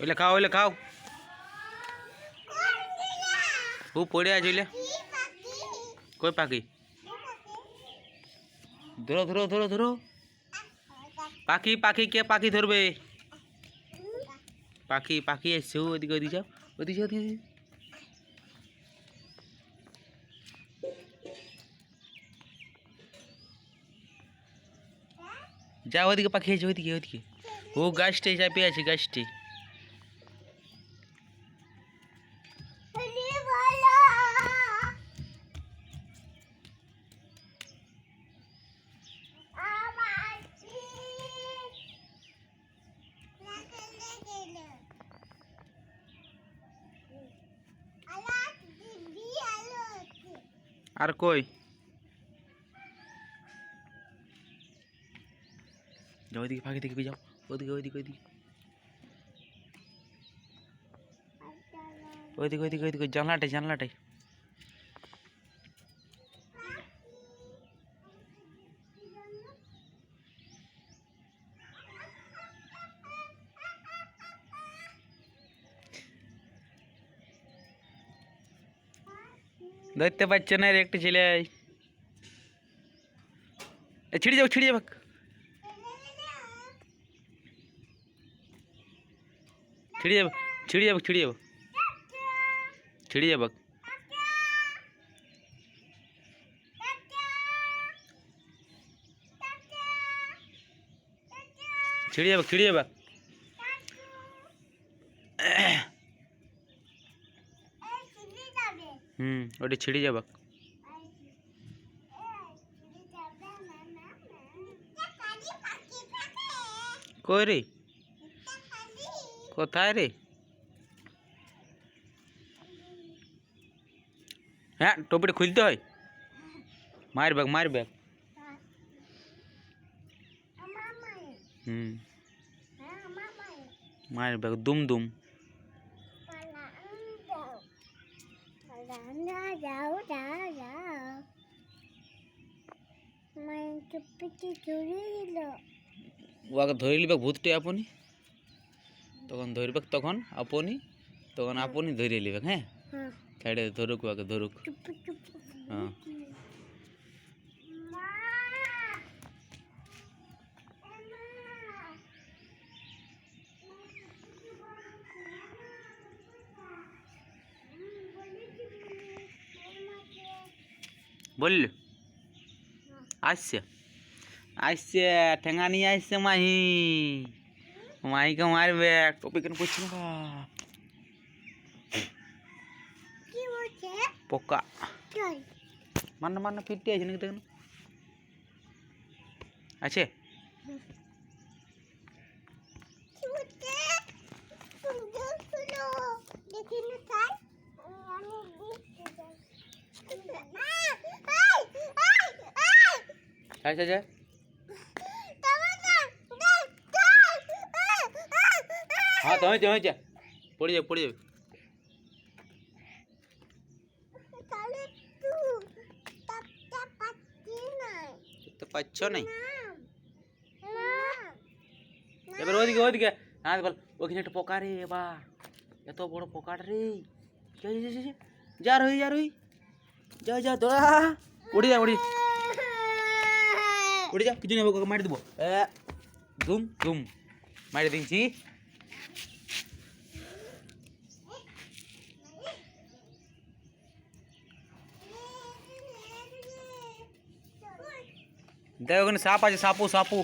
ઓલે ખાઓ ઓલે ખાઓ હું પડ્યા જોઈ લે কই পাখি? ধরো ধরো ধরো ধরো। পাখি পাখি কে পাখি ধরবে? পাখি পাখি এসছে। ওদিকে ওদিকে যাও ওদিকে যাও, ওদিকে যাও। ওদিকে পাখি আছে ওইদিকে ওইদিকে ও গাছটাই চাপে আছে গাছটি। আর কই? যাও ওইদিকে, ফাঁকি দেখবি যাও। ওইদিকে ওইদিকে। ওইদিকে ওইদিকে ওইদিকে ওইদিকে। জানলাটাই জানলাটাই। ধরতে পারছে না রে একটা ছেলে ছিড়ে যাও ছিড়ে যাও। ছিড়ে যাব ছিড়ে যাব ছিড়ে যাব। ছিড়ে যাব। ছিড়ে যাব ছিড়ে যাব। হুম, ওটা ছিড়ে যাব। কই রে? কোথায় রে? হ্যাঁ টপিটা খুলতে হয়। মায়ের ব্যাগ মায়ের ব্যাগ। হুম। মায়ের ব্যাগ, দুম দুম। যাও যাও যাও। মায়ের চুপিটি চুরি দিল। ওকে ধরে লিবে ভূতটি আপনি? তখন ধরবে তখন আপনি? তখন আপনি ধরে লিবে হ্যাঁ? হ্যাঁ। সাইডে ধরুক ওকে ধরুক। হ্যাঁ। বলল। আসছে। আসছে ঠেঙা নিয়ে আসছে মাহি। মাহিকে মারবে টপি কেন পড়ছে না? পোকা। মান্না মান্না ফিরতে আছে নাকি দেখুন। আছে? দেখি না তাই? আচ্ছা আচ্ছা হ্যাঁ তো হয়েছে হয়েছে পড়ে যাবে পড়ে যাবে তো পাচ্ছ নাই এবার ওইদিকে ওইদিকে হ্যাঁ বল ওখানে একটা পোকা রে এবার এত বড় পোকাটা রে যা, যা, যা, যা, যা। যা রই যা রই যা যা দৌড়া উড়ে যা উড়ি উড়ে যা কিছু নেব মারি দেবো এ, ধুম ধুম মারি দিয়েছি দেখ ওখানে সাপ আছে সাপু সাপু